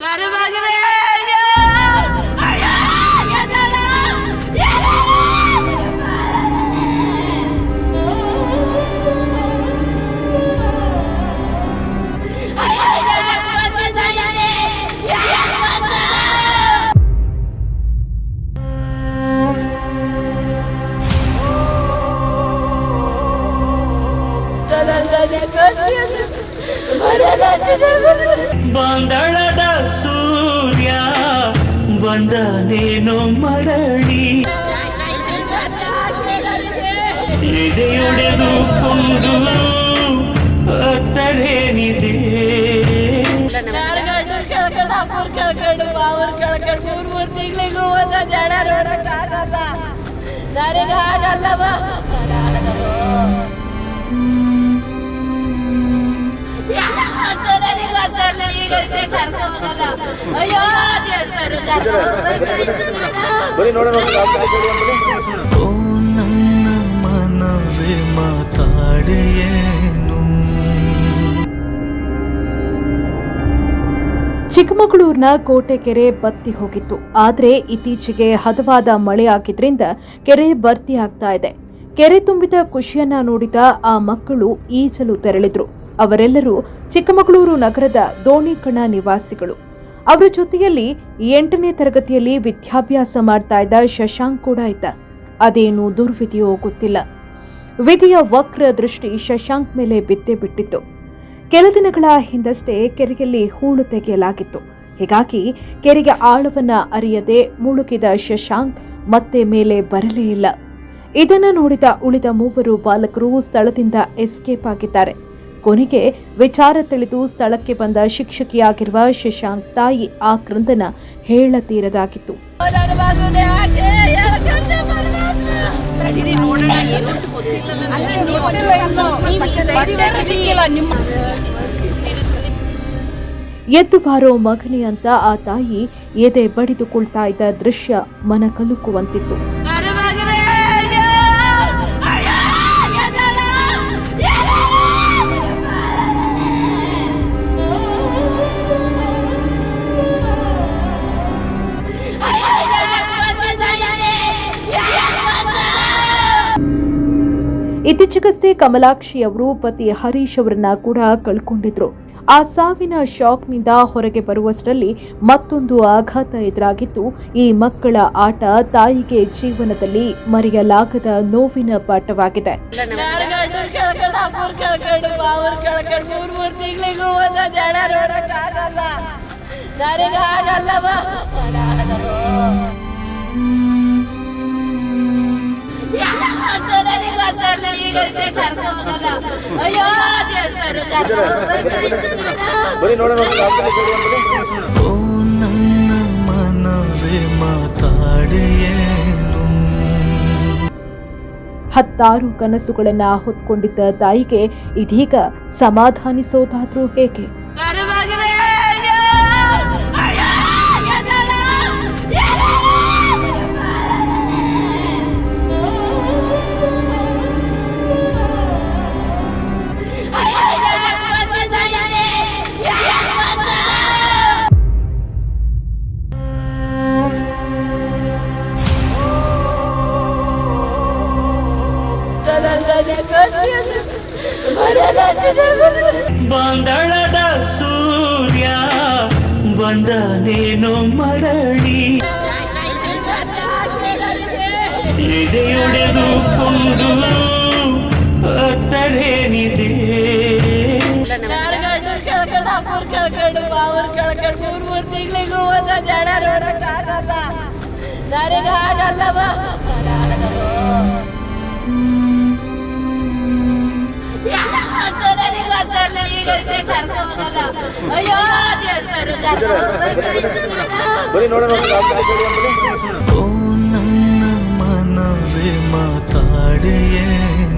ನನ್ನ ಮಗನೇ ಅಯ್ಯೋ! ಅಯ್ಯೋ! ಬಂದಳದ ಸೂರ್ಯ, ಬಂದನೇನೋ ಮರಳಿ. ಎದೆಯೊಡೆದು ಕೊಂಡು ಅತ್ತರೇನಿದೆ. ಕೆಳ್ಕಂಡು ಮಾವ್ರು ಕೆಳ್ಕಂಡು ಮೂರ್ ಮೂರ್ ತಿಂಗಳಿಗೂ ಒಂದ ಜನ ನೋಡಕ್ ಆಗಲ್ಲ ನನಗ ಈಗಷ್ಟೇ ಕರ್ಕೊ ಹೋಗಲ್ಲ ಅಯ್ಯೋ ದೇವಸ್ಥಾನ ಕರ್ಕೊ ಬರೀ ನೋಡೋಣ ಒಂದು ಓ ನನ್ನ ಮನವೇ ಮಾತಾಡೆಯೇನು? ಚಿಕ್ಕಮಗಳೂರಿನ ಕೋಟೆ ಕೆರೆ ಬತ್ತಿ ಹೋಗಿತ್ತು. ಆದರೆ ಇತ್ತೀಚೆಗೆ ಹದವಾದ ಮಳೆ ಆಗಿದ್ರಿಂದ ಕೆರೆ ಭರ್ತಿ ಆಗ್ತಾ ಇದೆ. ಕೆರೆ ತುಂಬಿದ ಖುಷಿಯನ್ನ ನೋಡಿದ ಆ ಮಕ್ಕಳು ಈಜಲು ತೆರಳಿದ್ರು. ಅವರೆಲ್ಲರೂ ಚಿಕ್ಕಮಗಳೂರು ನಗರದ ದೋಣಿಕಣ ನಿವಾಸಿಗಳು. ಅವರ ಜೊತೆಯಲ್ಲಿ ಎಂಟನೇ ತರಗತಿಯಲ್ಲಿ ವಿದ್ಯಾಭ್ಯಾಸ ಮಾಡ್ತಾ ಇದ್ದ ಶಶಾಂಕ್ ಕೂಡ ಇದ್ದ. ಅದೇನು ದುರ್ವಿಧಿಯೋ ಗೊತ್ತಿಲ್ಲ. ವಿಧಿಯ ವಕ್ರ ದೃಷ್ಟಿ ಶಶಾಂಕ್ ಮೇಲೆ ಬಿದ್ದೇ ಬಿಟ್ಟಿತ್ತು. ಕೆಲ ದಿನಗಳ ಹಿಂದಷ್ಟೇ ಕೆರೆಯಲ್ಲಿ ಹೂಳು ತೆಗೆಯಲಾಗಿತ್ತು. ಹೀಗಾಗಿ ಕೆರೆಗೆ ಆಳವನ್ನ ಅರಿಯದೆ ಮುಳುಗಿದ ಶಶಾಂಕ್ ಮತ್ತೆ ಮೇಲೆ ಬರಲೇ ಇಲ್ಲ. ಇದನ್ನು ನೋಡಿದ ಉಳಿದ ಮೂವರು ಬಾಲಕರು ಸ್ಥಳದಿಂದ ಎಸ್ಕೇಪ್ ಆಗಿದ್ದಾರೆ. ಕೊನೆಗೆ ವಿಚಾರ ತಿಳಿದು ಸ್ಥಳಕ್ಕೆ ಬಂದ ಶಿಕ್ಷಕಿಯಾಗಿರುವ ಶಶಾಂಕ್ ತಾಯಿ ಆ ಕ್ರಂದನ ಹೇಳತೀರದಾಗಿತ್ತು. ಎದ್ದು ಬಾರೋ ಮಗನೇ ಅಂತ ಆ ತಾಯಿ ಎದೆ ಬಡಿದುಕೊಳ್ತಾ ಇದ್ದ ದೃಶ್ಯ ಮನ ಕಲುಕುವಂತಿತ್ತು ಇತ್ತೀಚೆಗಷ್ಟೇ ಕಮಲಾಕ್ಷಿ ಅವರು ಪತಿ ಹರೀಶ್ ಅವರನ್ನ ಕೂಡ ಕಳ್ಕೊಂಡಿದ್ರು ಆ ಸಾವಿನ ಶಾಕ್ನಿಂದ ಹೊರಗೆ ಬರುವಷ್ಟರಲ್ಲಿ ಮತ್ತೊಂದು ಆಘಾತ ಎದುರಾಗಿತ್ತು ಈ ಮಕ್ಕಳ ಆಟ ತಾಯಿಗೆ ಜೀವನದಲ್ಲಿ ಮರೆಯಲಾಗದ ನೋವಿನ ಪಾಠವಾಗಿದೆ ನಾರ್ಗಂಡ್ರು ಬರೀ ನೋಡೋಣ ಓ ನನ್ನ ಮನವೇ ಮಾತಾಡೆಯೇನು? ಹತ್ತಾರು ಕನಸುಗಳನ್ನ ಹೊತ್ಕೊಂಡಿದ್ದ ತಾಯಿಗೆ ಇದೀಗ ಸಮಾಧಾನಿಸೋದಾದ್ರೂ ಹೇಗೆ? ಬಂದಳದ ಸೂರ್ಯ ಬಂದನೇನೋ ಮರಳಿ. ಎದೆಯೊಡೆದು ಕೊಂಡು ಅತ್ತರೇನಿದೆ ನಾರ್ಗಂಡ್ರು ಕೆಳ್ಕಂಡು ಅಪ್ಪವ್ರು ಕೆಳ್ಕಂಡು ಮಾವ್ರು ಕೆಳ್ಕಂಡು ಮೂರ್ ಮೂರ್ ತಿಂಗಳಿಗೂ ಒಂದ ಜನ ನೋಡಕ್ ಆಗಲ್ಲ ಈಗಷ್ಟೇ ಕರ್ಕೊ ಹೋಗಲ್ಲ. ಅಯ್ಯೋ ದೇವಸ್ಥಾನ ಕರ್ಕೊ ಹೋಗ್ಬೇಕು ನೋಡೋಣ ಓ ನನ್ನ ಮನವೇ ಮಾತಾಡೆಯೇನು